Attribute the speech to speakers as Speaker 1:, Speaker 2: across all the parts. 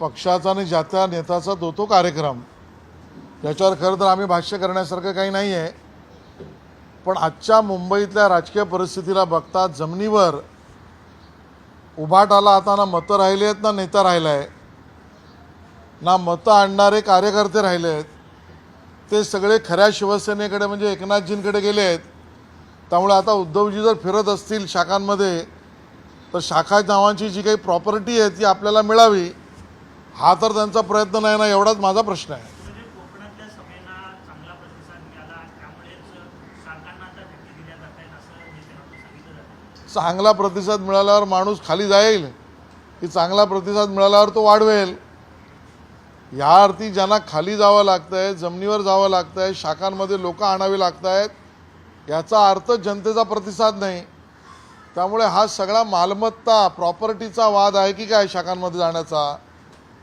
Speaker 1: पक्षाचा आणि ज्या त्या नेत्याचा तो तो कार्यक्रम. याच्यावर खरं तर आम्ही भाष्य करण्यासारखं काही नाही आहे पण आजच्या मुंबईतल्या राजकीय परिस्थितीला बघता जमिनीवर उभाटाला आता ना मतं राहिली आहेत ना नेता राहिला आहे ना मतं आणणारे कार्यकर्ते राहिले आहेत. ते सगळे खऱ्या शिवसेनेकडे म्हणजे एकनाथजींकडे गेले आहेत. त्यामुळे आता उद्धवजी जर फिरत असतील शाखांमध्ये तर शाखा नावांची जी काही प्रॉपर्टी आहे ती आपल्याला मिळावी. हा तर त्यांचा प्रयत्न नाही ना एवढाच माझा प्रश्न आहे.
Speaker 2: म्हणजे जातं
Speaker 1: चांगला प्रतिसाद मिळाल्यावर माणूस खाली जाईल. की चांगला प्रतिसाद मिळाल्यावर तो वाढवेल. या अर्थी ज्यांना खाली जावं लागतं आहे जमिनीवर जावं लागतं आहे शाखांमध्ये लोक आणावी लागत आहेत याचा अर्थ जनतेचा प्रतिसाद नाही. त्यामुळे हा सगळा मालमत्ता प्रॉपर्टीचा वाद आहे की काय शाखांमध्ये जाण्याचा?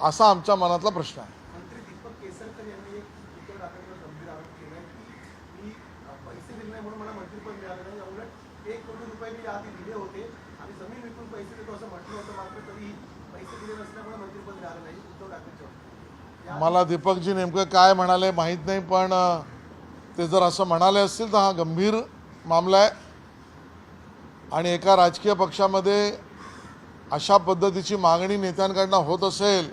Speaker 1: असा आमच्या मनातला प्रश्न आहे.
Speaker 3: मला
Speaker 1: दीपकजी नेमकं काय म्हणाले माहीत नाही पण ते जर असं म्हणाले असतील तर हा गंभीर मामला आहे. आणि एका राजकीय पक्षामध्ये अशा पद्धतीची मागणी नेत्यांकडनं होत असेल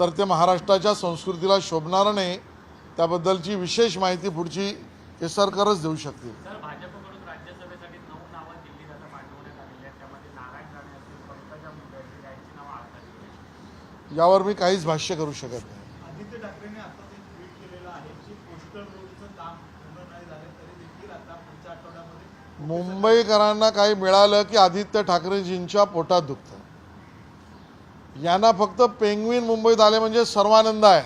Speaker 1: तर ते महाराष्ट्राच्या संस्कृतीला शोभणारं नाही त्याबद्दलची विशेष माहिती पुढची केसरकरच देऊ शकतील. यावर मी काहीच भाष्य करू शकत नाही.
Speaker 4: आदित्य ठाकरेंनी आता ते ट्विट केलेलं आहे की पोस्टल रोडचं काम पूर्ण नाही झालं तरी देखील आता पुढच्या आठवड्यामध्ये
Speaker 1: मुंबईकरांना काही मिळालं की आदित्य ठाकरेजींच्या पोटात दुखतं. यांना फक्त पेंग्विन मुंबईत आले म्हणजे सर्वानंद आहे.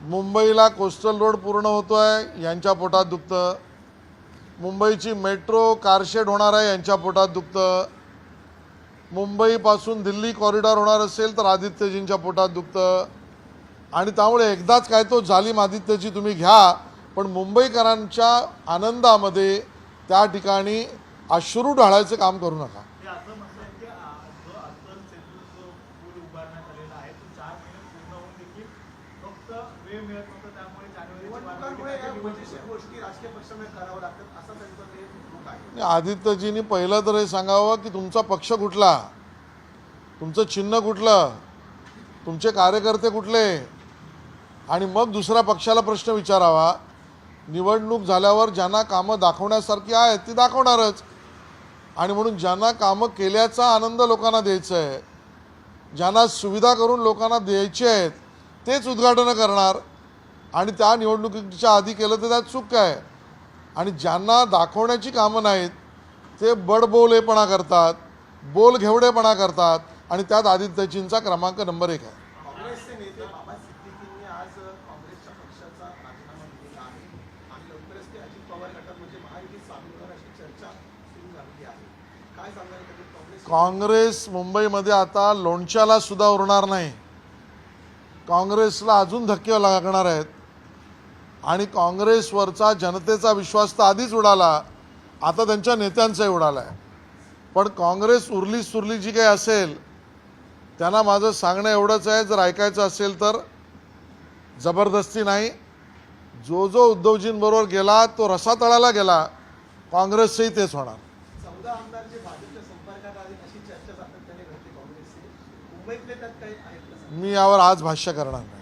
Speaker 1: मुंबईला कोस्टल रोड पूर्ण होतो आहे यांच्या पोटात दुखतं. मुंबईची मेट्रो कारशेड होणार आहे यांच्या पोटात दुखतं. मुंबईपासून दिल्ली कॉरिडॉर होणार असेल तर आदित्यजींच्या पोटात दुखतं. आणि त्यामुळे एकदाच काय तो जालीम आदित्यजी तुम्ही घ्या पण मुंबईकरांच्या आनंदामध्ये त्या ठिकाणी अश्रू ढाळायचं काम करू नका
Speaker 4: ते असं म्हणतात की आ, जो अत्तर सेतू जो पूल उभारण्यात आलेला आहे तो चार महिने पूर्ण होऊन देखील फक्त वेळ मिळत नव्हतं त्यामुळे
Speaker 3: निवडणुकांमुळे या
Speaker 4: जानेवारी
Speaker 3: मजेशीर गोष्टी राजकीय पक्षामध्ये करावं लागतात असं त्यांचं ते लोक आहे
Speaker 1: आणि आदित्यजींनी पहिलं तर हे सांगावं की तुमचा पक्ष कुठला? तुमचं चिन्ह कुठलं? तुमचे कार्यकर्ते कुठले? आणि मग दुसऱ्या पक्षाला प्रश्न विचारावा. निवडणूक झाल्यावर ज्यांना कामं दाखवण्यासारखी आहेत ती दाखवणारच. आणि म्हणून ज्यांना कामं केल्याचा आनंद लोकांना द्यायचा आहे ज्यांना सुविधा करून लोकांना द्यायची आहेत तेच उद्घाटनं करणार. आणि त्या निवडणुकीच्या आधी केलं तर त्यात चूक काय आणि ज्यांना दाखवण्याची कामं नाहीत ते बडबोलेपणा करतात बोल घेवडेपणा करतात आणि त्यात आदित्यजींचा क्रमांक नंबर एक आहे.
Speaker 3: म्हणजे काँग्रेस
Speaker 1: मुंबईमध्ये आता लोणच्याला सुद्धा उरणार नाही. काँग्रेसला अजून धक्के लागणार आहेत. आणि काँग्रेसवरचा जनतेचा विश्वास तर आधीच उडाला. आता त्यांच्या नेत्यांचाही उडाला आहे पण काँग्रेस उरली सुरली जी काही असेल त्यांना माझं सांगणं एवढंच आहे. जर ऐकायचं असेल तर जबरदस्ती नाही. जो जो उद्धवजींबरोबर गेला तो रसातळाला गेला काँग्रेसचंही तेच होणार? मी यावर आज भाष्य करणार नाही.